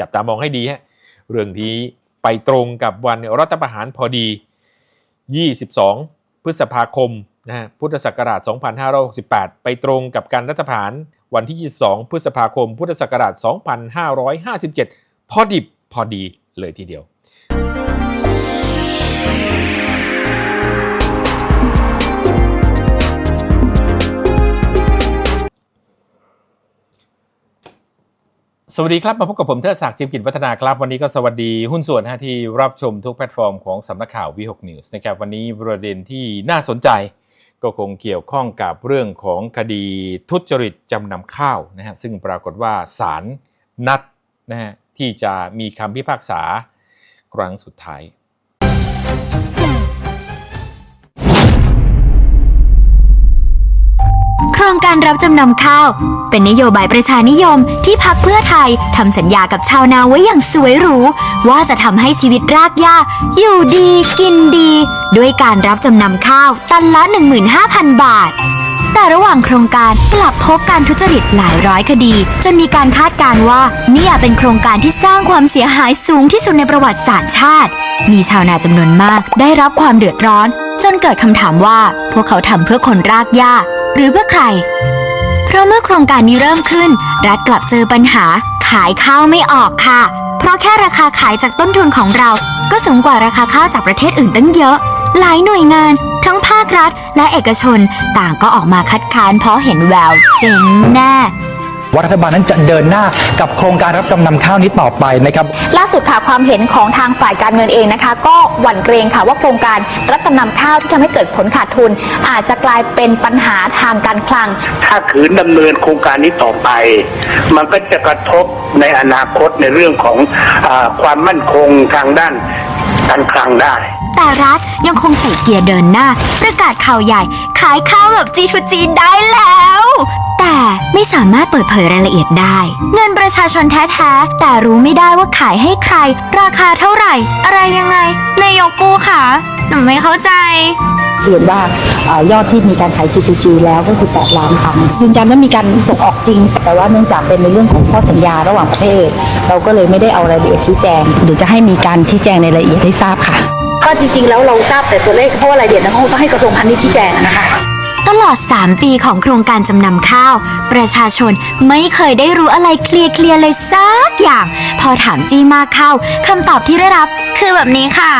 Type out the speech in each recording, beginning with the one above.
จับตามองให้ดีฮะเรื่องที่ไปตรงกับวันรัฐประหารพอดี 22 พฤษภาคมนะฮะพุทธศักราช 2568 ไปตรงกับการรัฐประหารวันที่ 22 พฤษภาคม พุทธศักราช 2557 พอดิบพอดีเลยทีเดียว สวัสดีครับ มาพบกับผมเทิดศักดิ์จิมกิจวัฒนาครับ วันนี้ก็สวัสดีหุ้นส่วนนะฮะที่รับชมทุกแพลตฟอร์มของสำนักข่าววีหกนิวส์นะครับวันนี้ประเด็นที่น่าสนใจ ก็คงเกี่ยวข้องกับเรื่องของคดีทุจริตจำนำข้าวนะฮะซึ่งปรากฏว่าศาลนัดนะฮะที่จะมีคำพิพากษาครั้งสุดท้าย งการรับจำนำข้าว เป็นนโยบายประชานิยมที่พักเพื่อไทยทำสัญญากับชาวนาไว้อย่างสวยหรู ว่าจะทำให้ชีวิตรากหญ้าอยู่ดีกินดี ด้วยการรับจำนำข้าวตันละ 15,000 บาท แต่ระหว่างโครงการกลับพบการทุจริตหลายร้อยคดี จนมีการคาดการณ์ว่านี่อาจเป็นโครงการที่สร้างความเสียหายสูงที่สุดในประวัติศาสตร์ชาติ มีชาวนาจำนวนมากได้รับความเดือดร้อน จนเกิดคำถามว่า พวกเขาทำเพื่อคนรากหญ้า หรือเพื่อใคร เพราะเมื่อโครงการนี้เริ่มขึ้น รัฐกลับเจอปัญหา ขายข้าวไม่ออกค่ะ เพราะแค่ราคาขายจากต้นทุนของเรา ก็สูงกว่าราคาข้าวจากประเทศอื่นตั้งเยอะ หลายหน่วยงานทั้งภาครัฐและเอกชน ต่างก็ออกมาคัดค้านเพราะเห็นแววเจ๋งแน่ ว่ารัฐบาลนั้นจะเดินหน้ากับโครงการรับจำนำข้าวนี้ต่อไปนะครับล่าสุดค่ะความเห็นของทางฝ่ายการเงินเองนะคะ ก็หวั่นเกรงค่ะว่าโครงการรับจำนำข้าวที่ทำให้เกิดผลขาดทุน อาจจะกลายเป็นปัญหาทางการคลัง ถ้าขืนดำเนินโครงการนี้ต่อไป มันก็จะกระทบในอนาคตในเรื่องของอาความมั่นคงทางด้านการคลังได้ แต่รัฐยังคงใส่เกียร์เดินหน้า ประกาศข่าวใหญ่ ขายข้าวแบบ G2G ได้แล้ว แต่ไม่สามารถเปิดเผยรายละเอียดได้ เงินประชาชนแท้ๆ แต่รู้ไม่ได้ว่าขายให้ใคร ราคาเท่าไหร่ อะไรยังไงนายกปูค่ะหนูไม่เข้าใจเรียนว่าเอ่อยอดที่มีการขาย GGG แล้วก็คือ8ล้านตันยืนยันว่ามีการส่งออกจริง แต่ว่าเนื่องจากเป็นในเรื่องของข้อสัญญาระหว่างประเทศ เราก็เลยไม่ได้เอารายละเอียดชี้แจงเดี๋ยวจะให้มีการชี้แจงในรายละเอียดให้ทราบค่ะ ก็จริงๆ แล้วเราทราบแต่ตัวเลขเพราะว่ารายละเอียดนั้นคงต้องให้กระทรวงพาณิชย์ชี้แจงนะคะ ตลอด 3 ปีของโครงการจำนำข้าว ประชาชนไม่เคยได้รู้อะไรเคลียร์ๆเลยสักอย่าง พอถามจี้มากเข้าคำตอบที่ได้รับ คือแบบนี้ค่ะ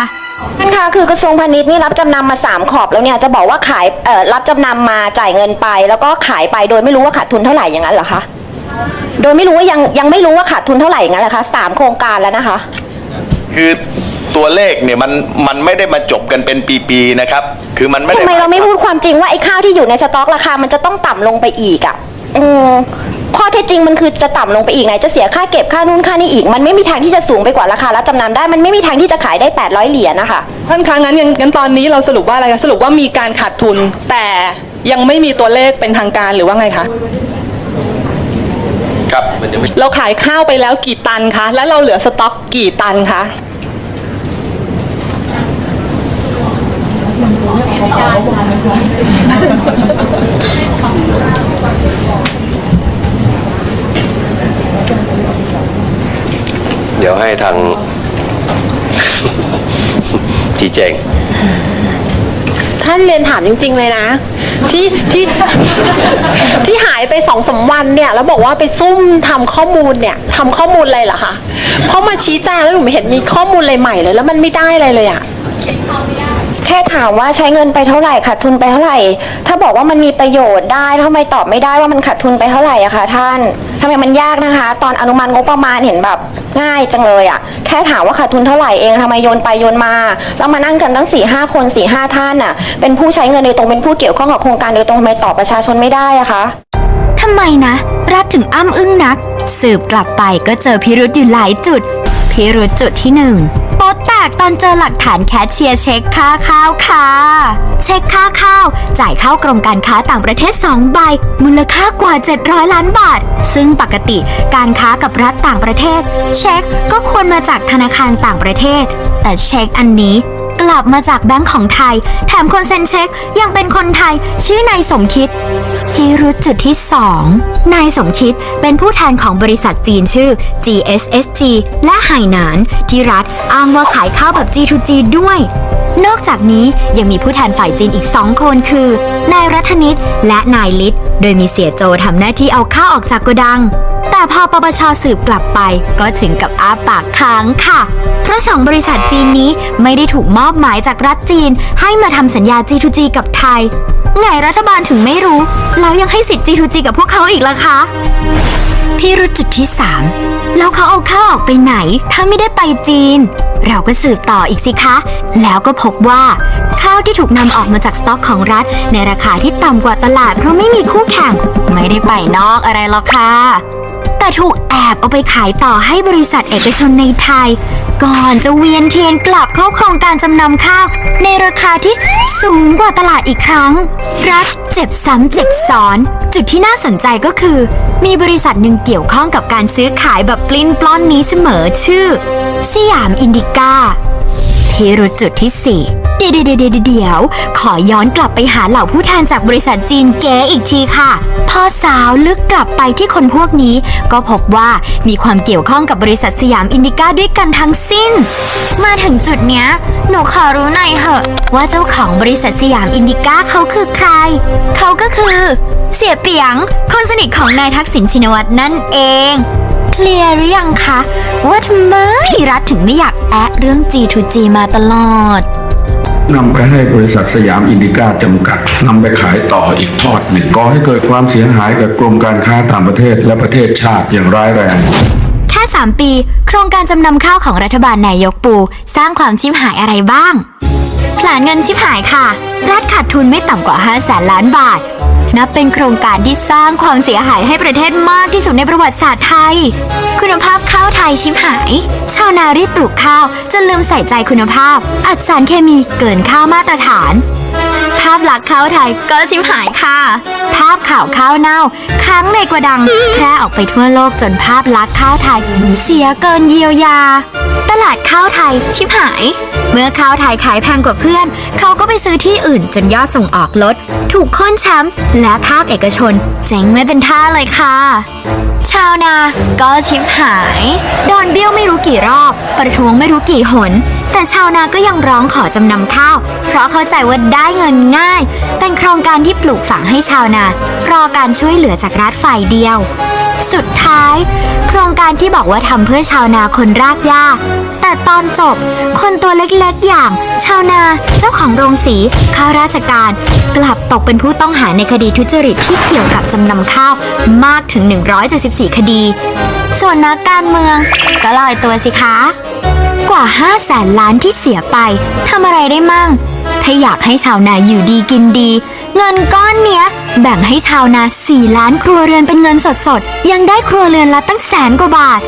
ท่านคะคือกระทรวงพาณิชย์นี่รับจำนำมา 3 ขอบแล้วเนี่ยจะบอกว่าขายเอ่อรับจำนำมาจ่ายเงินไป แล้วก็ขายไปโดยไม่รู้ว่าขาดทุนเท่าไหร่อย่างนั้นเหรอคะโดยไม่รู้ว่ายังยังไม่รู้ว่าขาดทุนเท่าไหร่อย่างนั้นเหรอคะสามโครงการแล้วนะคะ คือ ตัวเลขเนี่ยมันมันไม่ได้มาจบกันเป็นปีๆนะครับ คือมันไม่ได้ทำไมเราไม่หยควพูดความจริงว่าไอ้ข้าวที่อยู่ในสต็อกราคามันจะต้องต่ำลงไปอีกอะ่ะอืมข้อเท็จจริงมันคือจะต่ำลงไปอีกไหนจะเสียค่าเก็บค่านู่นค่านี่อีก มันไม่มีทางที่จะสูงไปกว่าราคารับจำนำได้มันไม่มีทางที่จะขายได้ 800 เหรียญนะคะท่านคะงั้นงั้นงั้นตอนนี้เราสรุปว่าอะไรคะสรุปว่ามีการขาดทุน แต่ยังไม่มีตัวเลขเป็นทางการหรือว่าไงคะครับมันจะไม่เราขายข้าวไปแล้วกี่ตันคะ แล้วเราเหลือสต็อกกี่ตันคะ เดี๋ยวให้ทางชี้แจงท่านเรียนถามจริง ๆ เลยนะ ที่ที่ที่หายไปสองสามวันเนี่ย แล้วบอกว่าไปซุ่มทำข้อมูลเนี่ยทำข้อมูลอะไรเหรอคะเพราะมาชี้แจงแล้วหนูไม่เห็นมีข้อมูลอะไรใหม่เลย แล้วมันไม่ได้อะไรเลยอะ แค่ถามว่าใช้เงินไปเท่าไหร่ขาดทุนไปเท่าไหร่ ถ้าบอกว่ามันมีประโยชน์ได้ทำไมตอบไม่ได้ว่ามันขาดทุนไปเท่าไหร่อะคะท่านทำไมมันยากนะคะ ตอนอนุมัติงบประมาณเห็นแบบง่ายจังเลยอะแค่ถามว่าขาดทุนเท่าไหร่เองทำไมโยนไปโยนมาแล้วมานั่งกันตั้ง4ี่ห้าคน4ี่ห้าท่านอะเป็นผู้ใช้เงินโดยตรงเป็นผู้เกี่ยวข้องกับโครงการโดยตรงทำไมตอบประชาชนไม่ได้อะคะทำไมนะ รัฐถึงอ้ำอึ้งนัก สืบกลับไปก็เจอพิรุธอยู่หลายจุด พิรุธจุดที่หนึ่งโป๊ะแต ตอนเจอหลักฐานแคชเชียร์เช็คค่าข้าวค่ะ เช็คค่าข้าว จ่ายเข้ากรมการค้าต่างประเทศ 2 ใบ มูลค่ากว่า 700 ล้านบาท ซึ่งปกติการค้ากับรัฐต่างประเทศ เช็คก็ควรมาจากธนาคารต่างประเทศ แต่เช็คอันนี้กลับมาจากแบงก์ของไทย แถมคนเซ็นเช็คยังเป็นคนไทย ชื่อนายสมคิด พิรุษจุดที่ 2 นายสมคิดเป็นผู้แทนของบริษัทจีนชื่อ GSSG และไหหนาน ที่รัฐอ้างว่าขายข้าวแบบ G2G ด้วย นอกจากนี้ยังมีผู้แทนฝ่ายจีนอีก2คนคือ นายรัฐนิตและนายลิศโดยมีเสียโจทำหน้าที่เอาข้าวออกจากโกดัง แต่พอปปชสืบกลับไปก็ถึงกับอ้าปากค้างค่ะ เพราะสองบริษัทจีนนี้ไม่ได้ถูกมอบหมายจากรัฐจีน ให้มาทำสัญญา G2G กับไทยไงรัฐบาลถึงไม่รู้ แล้วยังให้สิทธิ์ G2G กับพวกเขาอีกล่ะคะ พี่รุธจุดที่3แล้วเขาเอาข้าวออกไปไหน ถ้าไม่ได้ไปจีน เราก็สืบต่ออีกสิคะ แล้วก็พบว่า ข้าวที่ถูกนำออกมาจากสต็อกของรัฐ ในราคาที่ต่ำกว่าตลาดเพราะไม่มีคู่แข่ง ไม่ได้ไปนอกอะไรหรอกค่ะแต่ถูกแอบเอาไปขายต่อให้บริษัทเอกชนในไทย ก่อนจะเวียนเทียนกลับเข้าโครงการจำนำข้าว ในราคาที่สูงกว่าตลาดอีกครั้ง รัฐเจ็บซ้ำเจ็บซ้อน จุดที่น่าสนใจก็คือ มีบริษัทหนึ่งเกี่ยวข้องกับการซื้อขายแบบปลิ้นปล้อนนี้เสมอชื่อ สยามอินดิก้า พิรุธจุดที่ 4 เดี๋ยวเดี๋ยวเดี๋ยว ขอย้อนกลับไปหาเหล่าผู้แทนจากบริษัทจีนเก๋อีกทีค่ะ พอสาวลึกกลับไปที่คนพวกนี้ ก็พบว่ามีความเกี่ยวข้องกับบริษัทสยามอินดิก้าด้วยกันทั้งสิ้น มาถึงจุดเนี้ย หนูขอรู้หน่อยเหอะ ว่าเจ้าของบริษัทสยามอินดิก้าเขาคือใคร เขาก็คือ เสียเปียง คนสนิทของนายทักษิณชินวัตรนั่นเอง เคลียร์หรือยังคะ ว่าทำไมรัฐถึงไม่อยากแอะเรื่อง G2G มาตลอดนำไปให้บริษัทสยามอินดิก้าจำกัดนำไปขายต่ออีกทอดหนึ่งก่อให้เกิดความเสียหายกับกรมการค้าต่างประเทศและประเทศชาติอย่างร้ายแรง แค่ 3 ปี โครงการจำนำข้าวของรัฐบาลนายกปู สร้างความชิมหายอะไรบ้างผลานเงินชิมหายค่ะ รัฐขาดทุนไม่ต่ำกว่า5แสนล้านบาท นับเป็นโครงการที่สร้างความเสียหายให้ประเทศมากที่สุดในประวัติศาสตร์ไทย คุณภาพข้าวไทยชิมหาย ชาวนารีบปลูกข้าวจนลืมใส่ใจคุณภาพ อัดสารเคมีเกินค่ามาตรฐาน ภาพลักษณ์ข้าวไทยก็ชิมหายค่ะ ภาพข่าวข้าวเน่าค้างในกระดังแพร่ออกไปทั่วโลกจนภาพลักษณ์ข้าวไทยเสียเกินเยียวยา ตลาดข้าวไทยชิบหาย เมื่อข้าวไทยขายแพงกว่าเพื่อน เขาก็ไปซื้อที่อื่นจนยอดส่งออกลด ถูกค้นแชมป์และภาคเอกชนเจ๊งไม่เป็นท่าเลยค่ะ ชาวนาก็ชิบหาย โดนเบี้ยวไม่รู้กี่รอบ ประท้วงไม่รู้กี่หน แต่ชาวนาก็ยังร้องขอจำนำข้าว เพราะเข้าใจว่าได้เงินง่าย เป็นโครงการที่ปลูกฝังให้ชาวนารอการช่วยเหลือจากรัฐฝ่ายเดียว สุดท้าย โครงการที่บอกว่าทำเพื่อชาวนาคนรากหญ้า แต่ตอนจบ คนตัวเล็กๆอย่าง ชาวนาเจ้าของโรงสีข้าราชการ กลับตกเป็นผู้ต้องหาในคดีทุจริตที่เกี่ยวกับจำนำข้าวมากถึง 174 คดี ส่วนนักการเมืองก็ลอยตัวสิคะ กว่า5แสนล้านที่เสียไปทำอะไรได้มั่ง ถ้าอยากให้ชาวนาอยู่ดีกินดี เงินก้อนเนี้ย แบ่งให้ชาวนา 4 ล้านครัวเรือนเป็นเงินสดๆ ยังได้ครัวเรือนละตั้งแสนกว่าบาท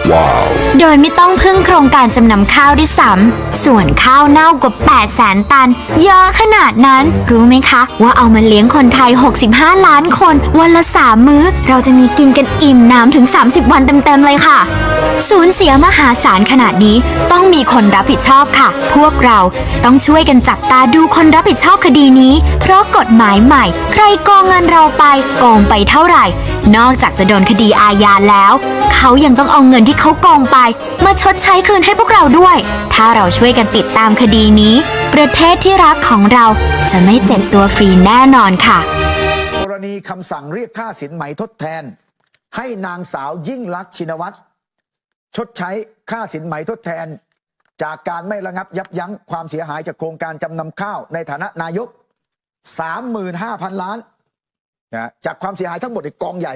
โดยไม่ต้องพึ่งโครงการจำนำข้าวด้วยซ้ำส่วนข้าวเน่ากว่า8แสนตัน เยอะขนาดนั้น รู้ไหมคะ ว่าเอามาเลี้ยงคนไทย 65 ล้านคน วันละ 3 มื้อ เราจะมีกินกันอิ่มน้ำถึง 30 วันเต็มๆเลยค่ะสูญเสียมหาศาลขนาดนี้ต้องมีคนรับผิดชอบค่ะ พวกเราต้องช่วยกันจับตาดูคนรับผิดชอบคดีนี้ เพราะกฎหมายใหม่ ใครโกงเงินเราไปโกงไปเท่าไหร่ นอกจากจะโดนคดีอาญาแล้ว เขายังต้องเอาเงินที่เขาโกงไป มาชดใช้คืนให้พวกเราด้วย ถ้าเราช่วยกันติดตามคดีนี้ ประเทศที่รักของเราจะไม่เจ็บตัวฟรีแน่นอนค่ะ กรณีคำสั่งเรียกค่าสินไหมทดแทน ให้นางสาวยิ่งลักษณ์ชินวัตรชดใช้ค่าสินไหมทดแทน จากการไม่ระงับยับยั้งความเสียหายจากโครงการจำนำข้าวในฐานะนายก 35,000 ล้าน นะจากความเสียหายทั้งหมดในกองใหญ่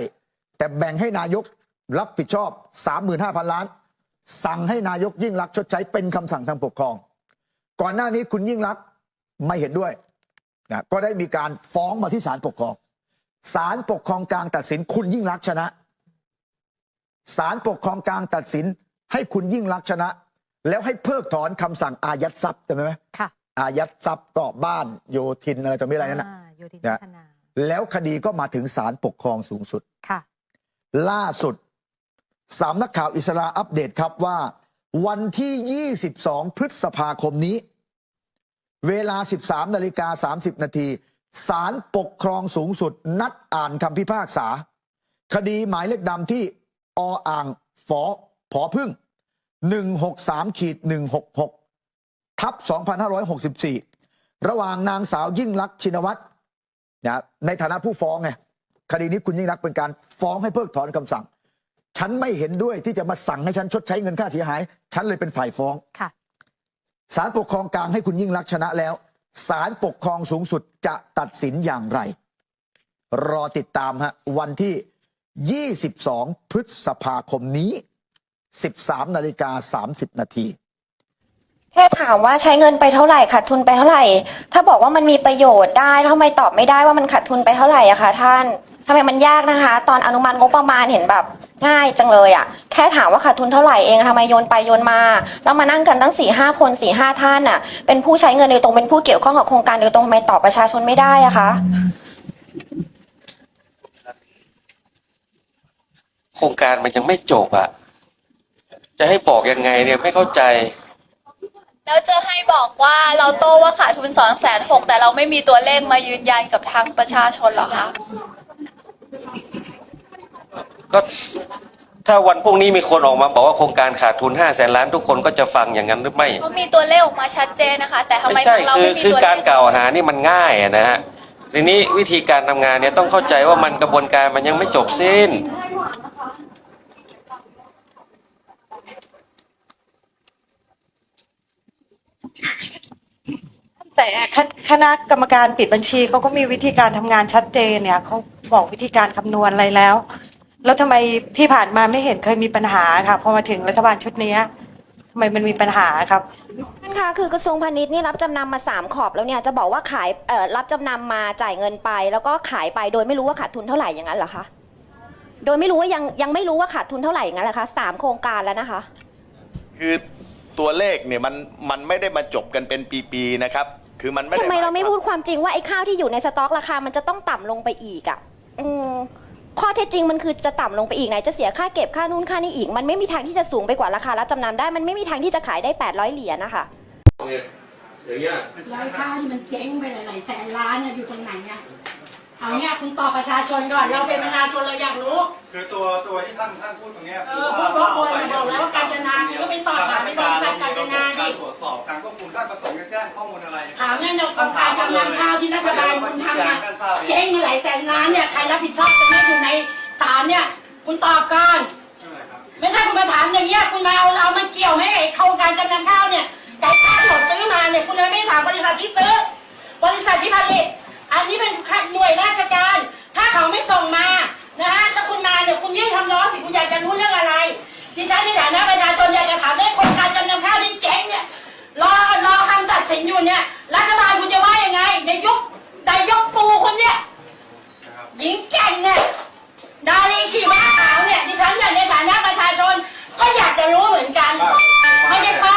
แต่แบ่งให้นายกรับผิดชอบ 35,000 ล้าน สั่งให้นายกยิ่งลักษณ์ชดใช้เป็นคำสั่งทางปกครอง ก่อนหน้านี้คุณยิ่งลักษณ์ไม่เห็นด้วยนะก็ได้มีการฟ้องมาที่ศาลปกครองศาลปกครองกลางตัดสินคุณยิ่งรักษณ์ชนะศาลปกครองกลางตัดสิน ให้คุณยิ่งรักษณ์ชนะ แล้วให้เพิกถอนคำสั่งอายัดทรัพย์จำได้ไหมค่ะอายัดทรัพย์ก็บ้านโยธินอะไรต่อไม่อะไรนั่นนะอ่าโยธินนะพัฒนา แล้วคดีก็มาถึงศาลปกครองสูงสุด ค่ะ ล่าสุดสามนักข่าวอิสราอัปเดตครับว่า วันที่ 22 พฤษภาคมนี้ เวลา 13 นาฬิกา 30 นาทีศาลปกครองสูงสุด นัดอ่านคำพิพากษา คดีหมายเลขดำที่ออ่างฝอผอพึ่ง 163ขีด166 ทับ 2564 ระหว่างนางสาวยิ่งลักษณ์ชินวัตร นะในฐานะผู้ฟ้องไงคดีนี้คุณยิ่งลักษณ์เป็นการฟ้องให้เพิกถอนคำสั่ง ฉันไม่เห็นด้วยที่จะมาสั่งให้ฉันชดใช้เงินค่าเสียหาย ฉันเลยเป็นฝ่ายฟ้องค่ะศาลปกครองกลางให้คุณยิ่งลักษณ์ชนะแล้วศาลปกครองสูงสุดจะตัดสินอย่างไร รอติดตามฮะวันที่ 22 พฤษภาคมนี้ 13 นาฬิกา 30 นาที แค่ถามว่าใช้เงินไปเท่าไหร่ขาดทุนไปเท่าไหร่ ถ้าบอกว่ามันมีประโยชน์ได้ทำไมตอบไม่ได้ว่ามันขาดทุนไปเท่าไหร่อะคะท่านทำไมมันยากนะคะ ตอนอนุมัติงบประมาณเห็นแบบง่ายจังเลยอะแค่ถามว่าขาดทุนเท่าไหร่เองทำไมโยนไปโยนมาแล้วมานั่งกันตั้งสี่ห้าคนสี่ห้าท่านอะเป็นผู้ใช้เงินโดยตรงเป็นผู้เกี่ยวข้องกับโครงการโดยตรงทำไมตอบประชาชนไม่ได้อะคะโครงการมันยังไม่จบอะจะให้บอกยังไงเนี่ยไม่เข้าใจ แล้วจะให้บอกว่าเราโต้ว่าขาดทุนสองแสนหกแต่เราไม่มีตัวเลขมายืนยันกับทางประชาชนเหรอคะ ก็ถ้าวันพรุ่งนี้มีคนออกมาบอกว่าโครงการขาดทุนห้าแสนล้านทุกคนก็จะฟังอย่างนั้นหรือไม่ เขามีตัวเลขออกมาชัดเจนนะคะ แต่ทำไมไม่ขใช่องเราคือไม่มีคือตัวเลการขกล่าวหานี่มันง่ายอะนะฮะทีนี้วิธีการทำงานเนี่ยต้องเข้าใจว่ามันกระบวนการมันยังไม่จบสิ้น แต่คณคณะกรรมการปิดบัญชีเขาก็มีวิธีการทำงานชัดเจนเนี่ยเขาบอกวิธีการคำนวณอะไรแล้ว แล้วทำไมที่ผ่านมาไม่เห็นเคยมีปัญหาค่ะพอมาถึงรัฐบาลชุดเนี้ยทำไมมันมีปัญหาครับ ท่านคะคือกระทรวงพาณิชย์นี่รับจำนำมาสามขอบแล้วเนี่ยจะบอกว่าขายเอ่อรับจำนำมาจ่ายเงินไป แล้วก็ขายไปโดยไม่รู้ว่าขาดทุนเท่าไหร่อย่างนั้นเหรอคะโดยไม่รู้ว่ายังยังไม่รู้ว่าขาดทุนเท่าไหร่อย่างนั้นเหรอคะสามโครงการแล้วนะคะ คือ ตัวเลขเนี่ยมันมันไม่ได้มาจบกันเป็นปีๆนะครับ คือมันไม่ได้ทำไมเราไม่หยควพูดความจริงว่าไอ้ข้าวที่อยู่ในสต็อกราคามันจะต้องต่ำลงไปอีกอะอืมข้อเท็จจริงมันคือจะต่ำลงไปอีกไหนจะเสียค่าเก็บค่านู่นค่านี่อีก มันไม่มีทางที่จะสูงไปกว่าราคารับจำนำได้มันไม่มีทางที่จะขายได้ 800 เหรียญนะคะ อย่างเงี้ยร้อยข้าวที่มันเจ๊งไปหลายๆแสนล้านเนี่ยอยู่ตรงไหนเนี่ย เอาเนี่ยคุณตอบประชาชนก่อนเราเป็นประชาชนเราอยากรู้ คือตัวตัวที่ท่านท่านพูดตรงเนี้ยเออพูดรบกวนมาบอกแล้วว่าการจนาคุณก็ไปสอบถามในบริษัทการจนาดิตรวจสอบการควบคุมท่านประสงค์จะแจ้งข้อมูลอะไรถามเนี่ยโครงการจำนำข้าวที่รัฐบาลคุณทำมาเจ๊งมาหลายแสนล้านเนี่ยใครรับผิดชอบตรงนี้อยู่ในศาลเนี่ย คุณตอบก่อนไม่ใช่คุณมาถามอย่างเงี้ยคุณมาเอาเรามันเกี่ยวไหมไอ้โครงการจำนำข้าวเนี่ยแต่ข้าวที่ผมซื้อมาเนี่ยคุณเลยไม่ถามบริษัทที่ซื้อบริษัทที่ผลิต ดิฉันในฐานะประชาชนอยากจะถามได้โครงการจำนำข้าวที่เจ๊งเนี่ยรอรอคำตัดสินอยู่เนี่ยรัฐบาลคุณจะว่ายังไงในยุคในยกปูคุณเนี่ยหญิงแกร่งเนี่ยดารีขี่ม้าขาวเนี่ยดิฉันเนี่ยในฐานะประชาชนก็อยากจะรู้เหมือนกันไม่ใช่ป้า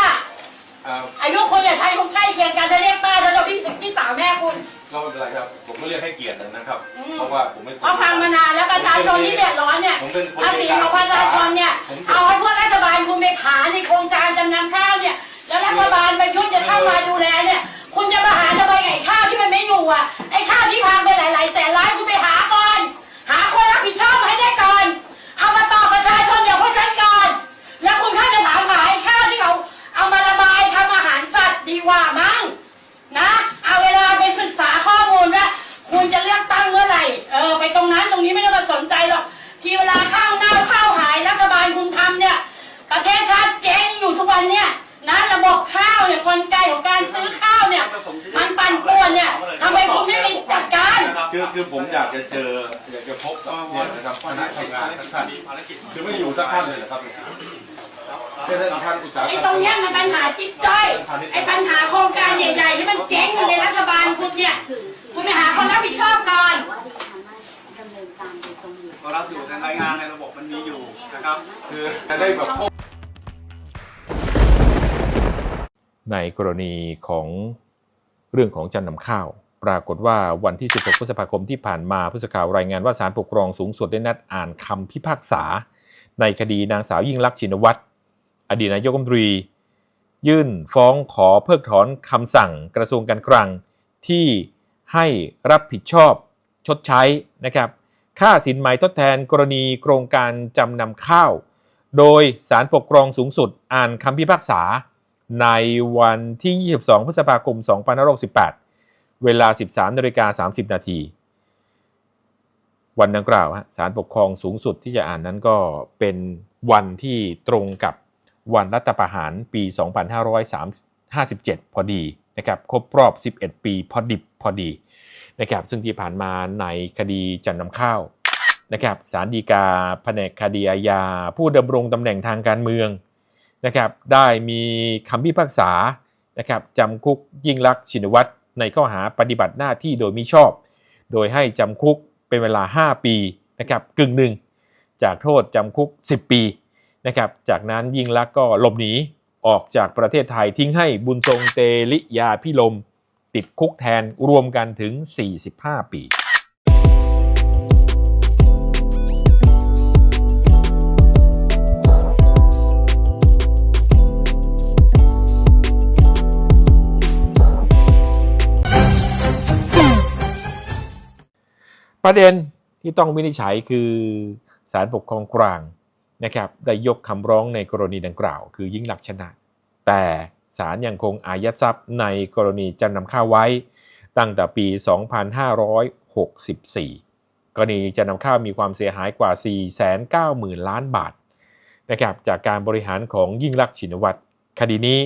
อายุคุณอย่าใช้คุณใกล้เคียงกันจะเรียกป้าแล้วเราพี่พี่สาวแม่คุณ ก็ไม่เป็นไรครับผมก็เรียกให้เกียรตินะครับ อืม เพราะว่าผมไม่เพราะฟังมานานแล้วประชาชนที่เดือดร้อนเนี่ยผมเป็นคนภาษีของประชาชนเนี่ยเอาให้พวกรัฐบาลคุณไปผาในโครงการจำนำข้าวเนี่ย แล้วรัฐบาลประยุทธ์จะเข้ามาดูแลเนี่ย คุณจะมาหาทำไมไอ้ข้าวที่มันไม่อยู่อะ ไอ้ข้าวที่พังไปหลาย ๆ แสนล้าน ท่านท่านอุตสาหกรรมไอ้ตรงเนี้ยมันปัญหาจิ๊บจ้อย ไอ้ปัญหาโครงการใหญ่ๆที่มันเจ๊งอยู่ในรัฐบาลคุณเนี่ยคุณไปหาคนรับผิดชอบก่อนก็รับอยู่ในรายงานในระบบมันมีอยู่นะครับคือจะได้แบบพบในกรณีของเรื่องของจำนำข้าว ปรากฏว่าวันที่ 16 พฤษภาคมที่ผ่านมาผู้สื่อข่าวรายงานว่าศาลปกครองสูงสุดได้นัดอ่านคำพิพากษา ในคดีนางสาวยิ่งลักษณ์ชินวัตร อดีตนายกรัฐมนตรี ยื่นฟ้องขอเพิกถอนคำสั่งกระทรวงการคลัง ที่ให้รับผิดชอบชดใช้นะครับ ค่าสินไหมทดแทนกรณีโครงการจำนำข้าว โดยสารปกครองสูงสุดอ่านคำพิพากษา ในวันที่ 22 พฤษภาคม 2568 เวลา 13นาฬิกา30 นาทีวันดังกล่าวฮะศาลปกครองสูงสุดที่จะอ่านนั้นก็เป็นวันที่ตรงกับ วันรัฐประหารปี 2557 พอดีนะครับครบรอบ 11 ปีพอดิบพอดีนะครับซึ่งที่ผ่านมาในคดีจันนำข้าวนะครับศาลฎีกาแผนกคดีอาญาผู้ดำรงตำแหน่งทางการเมืองนะครับได้มีคำพิพากษานะครับจำคุกยิ่งลักษณ์ชินวัตรในข้อหาปฏิบัติหน้าที่โดยมิชอบ โดยให้จำคุกเป็นเวลา 5 ปีนะครับกึ่งหนึ่งจากโทษจำคุก 10 ปี นะครับ จากนั้นยิ่งลักษณ์ก็หลบหนีออกจากประเทศไทยทิ้งให้บุญทรงเตลิยาพิลม ติดคุกแทนรวมกันถึง 45 ปีประเด็นที่ต้องวินิจฉัยคือศาลปกครองกลาง นะครับได้ยกคำร้องในกรณีดังกล่าว คือยิ่งหลักชนะ แต่ศาลยังคงอายัดทรัพย์ในกรณีจำนำข้าวไว้ ตั้งแต่ปี 2564 กรณีจำนำข้าวมีความเสียหายกว่า 490,000 ล้านบาทนะครับจากการบริหารของยิ่งลักษณ์ชินวัตรคดีนี้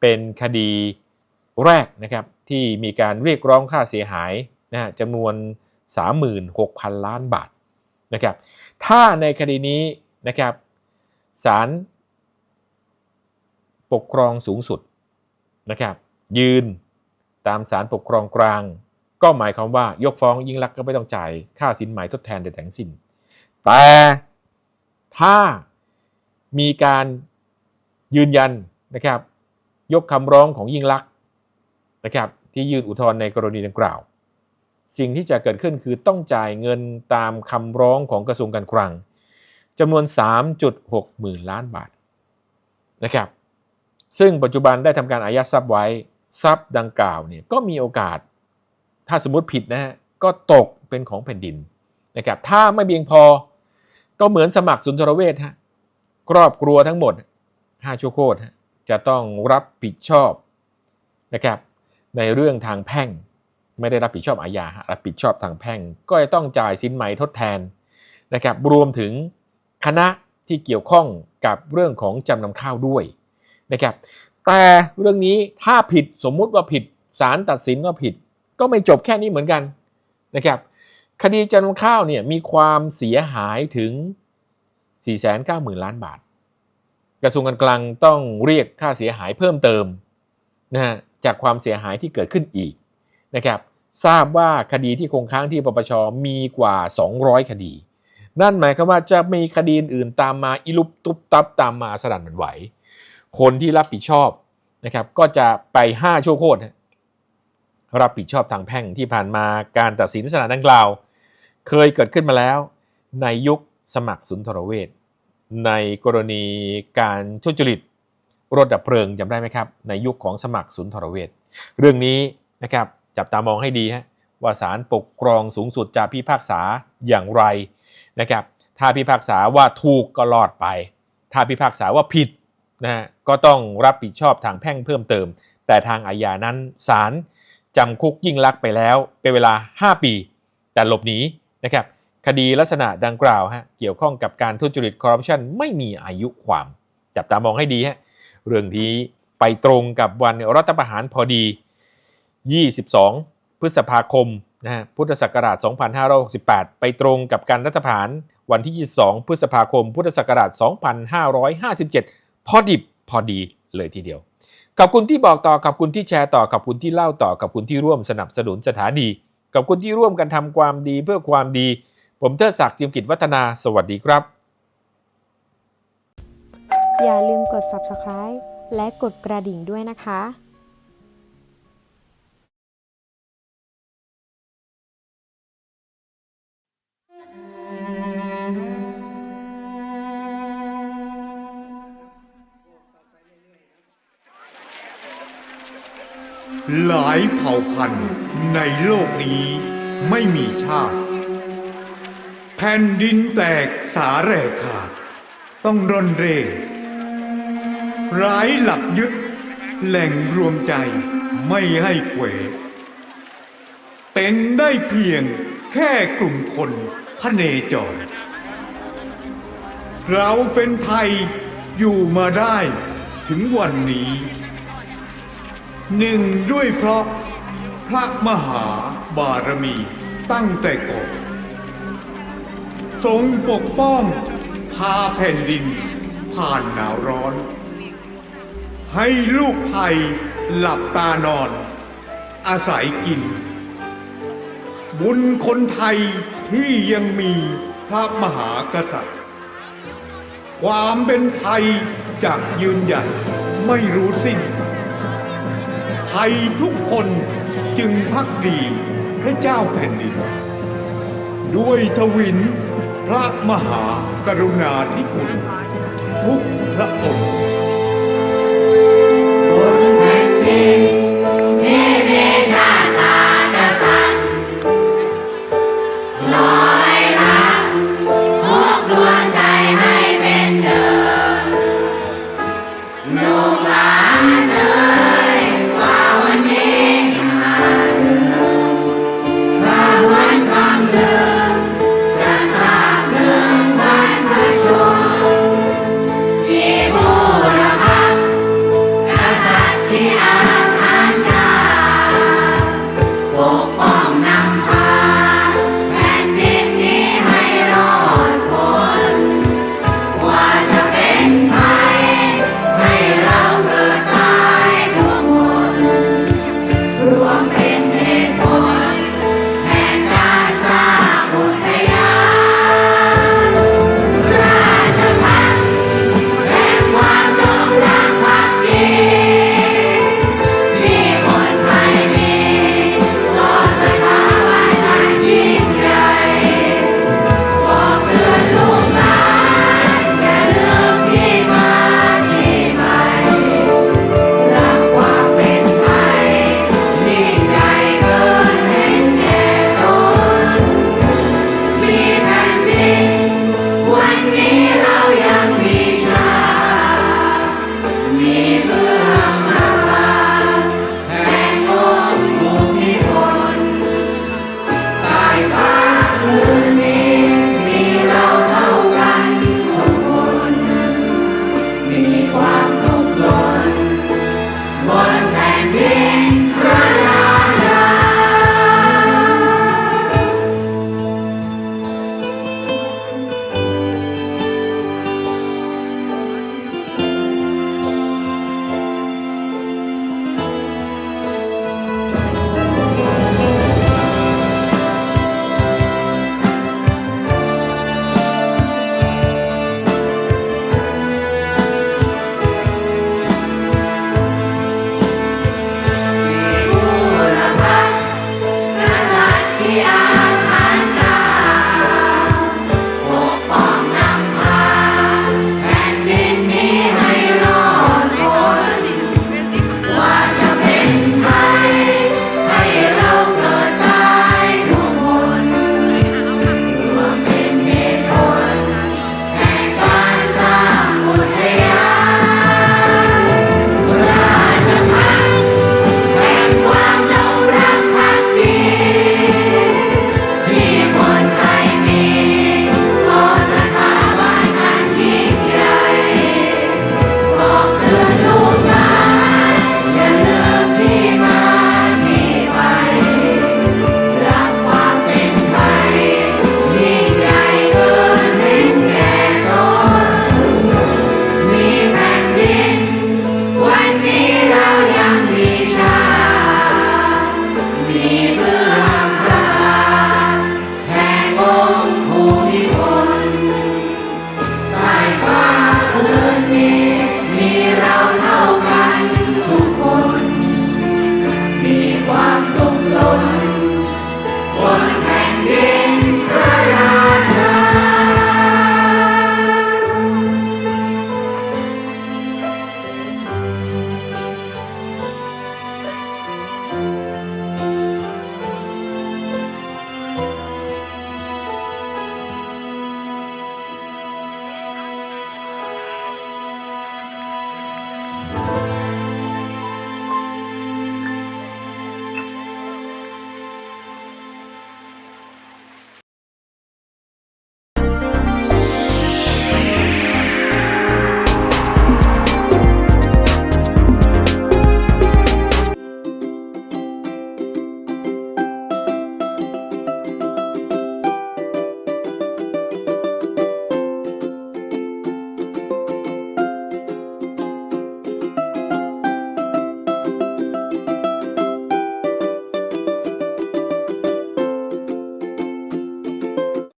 เป็นคดีแรกนะครับที่มีการเรียกร้องค่าเสียหายนะฮะจำนวน 36,000 ล้านบาทนะครับถ้าในคดีนี้ นะครับศาลปกครองสูงสุดนะครับยืนตามศาลปกครองกลาง ก็หมายความว่ายกฟ้องยิ่งลักษณ์ก็ไม่ต้องจ่ายค่าสินไหมทดแทนใดๆทั้งสิ้น แต่ถ้ามีการยืนยันนะครับ ยกคำร้องของยิ่งลักษณ์นะครับที่ยื่นอุทธรณ์ในกรณีดังกล่าว สิ่งที่จะเกิดขึ้นคือต้องจ่ายเงินตามคำร้องของกระทรวงการคลัง จำนวน 3.6 หมื่นล้านบาทนะครับ ซึ่งปัจจุบันได้ทำการอายัดทรัพย์ไว้ทรัพย์ดังกล่าวเนี่ยก็มีโอกาส ถ้าสมมติผิดนะฮะก็ตกเป็นของแผ่นดินนะครับ ถ้าไม่เพียงพอก็เหมือนสมัครสุนทรเวชฮะครอบครัวทั้งหมด5ชั่วโคตรจะต้องรับผิดชอบนะครับ ในเรื่องทางแพ่งไม่ได้รับผิดชอบอาญารับผิดชอบทางแพ่ง ก็จะต้องจ่ายสินไหมทดแทนนะครับ รวมถึง คณะที่เกี่ยวข้องกับเรื่องของจำนำข้าวด้วยนะครับแต่เรื่องนี้ถ้าผิดสมมุติว่าผิดศาลตัดสินว่าผิด ก็ไม่จบแค่นี้เหมือนกันนะครับคดีจำนำข้าวเนี่ยมีความเสียหายถึง 490,000 ล้านบาท กระทรวงการคลังต้องเรียกค่าเสียหายเพิ่มเติมนะฮะจากความเสียหายที่เกิดขึ้นอีกนะครับทราบว่าคดีที่คงค้างที่ปปชมีกว่า 200 คดี นั่นหมายความว่าจะมีคดีอื่นตามมาอิลุปตุบตับตามมาสนั่นหวันไหว คนที่รับผิดชอบนะครับ ก็จะไป 5 ชั่วโคตรรับผิดชอบทางแพ่งที่ผ่านมาการตัดสินลักษณะดังกล่าว เคยเกิดขึ้นมาแล้ว ในยุคสมัครสุนทรเวชในกรณีการทุจริตรถดับเพลิงจำได้ไหมครับ ในยุคของสมัครสุนทรเวชเรื่องนี้นะครับจับตามองให้ดีฮะว่าศาลปกครองสูงสุดจะพิพากษาอย่างไร นะครับถ้าพิพากษาว่าถูกก็รอดไป ถ้าพิพากษาว่าผิดนะฮะก็ต้องรับผิดชอบทางแพ่งเพิ่มเติม แต่ทางอาญานั้นศาลจำคุกยิ่งลักไปแล้วเป็นเวลา 5 ปี แต่หลบหนีนะครับคดีลักษณะดังกล่าวฮะเกี่ยวข้องกับการทุจริตคอร์รัปชันไม่มีอายุความ จับตามองให้ดีฮะเรื่องนี้ไปตรงกับวันรัฐประหารพอดี 22 พฤษภาคม นะฮะพุทธศักราช 2568 ไปตรงกับการรัฐประหารวันที่ 22 พฤษภาคม พุทธศักราช 2557 พอดิบพอดีเลยทีเดียว ขอบคุณที่บอกต่อ ขอบคุณที่แชร์ต่อ ขอบคุณที่เล่าต่อ ขอบคุณที่ร่วมสนับสนุนสถานี ขอบคุณที่ร่วมกันทำความดีเพื่อความดี ผมเทิดศักดิ์จิมกิจวัฒนา สวัสดีครับ อย่าลืมกด subscribe และกดกระดิ่งด้วยนะคะ หลายเผ่าพันธุ์ในโลกนี้ไม่มีชาติ แผ่นดินแตกสาแรกขาด ต้องร่อนเร่ร้ายหลักยึด แหล่งรวมใจไม่ให้เขวเป็นได้เพียงแค่กลุ่มคนพเนจร เราเป็นไทยอยู่มาได้ถึงวันนี้ หนึ่งด้วยเพราะพระมหาบารมีตั้งแต่ก่อนทรงปกป้องพาแผ่นดินผ่านหนาวร้อน ให้ลูกไทยหลับตานอน อาศัยกิน บุญคนไทยที่ยังมีพระมหากษัตริย์ ความเป็นไทยจะยืนหยัดไม่รู้สิ้น ไทยทุกคนจึงพักดีพระเจ้าแผ่นดิน ด้วยทวินพระมหากรุณาธิคุณ ทุกพระองค์ที่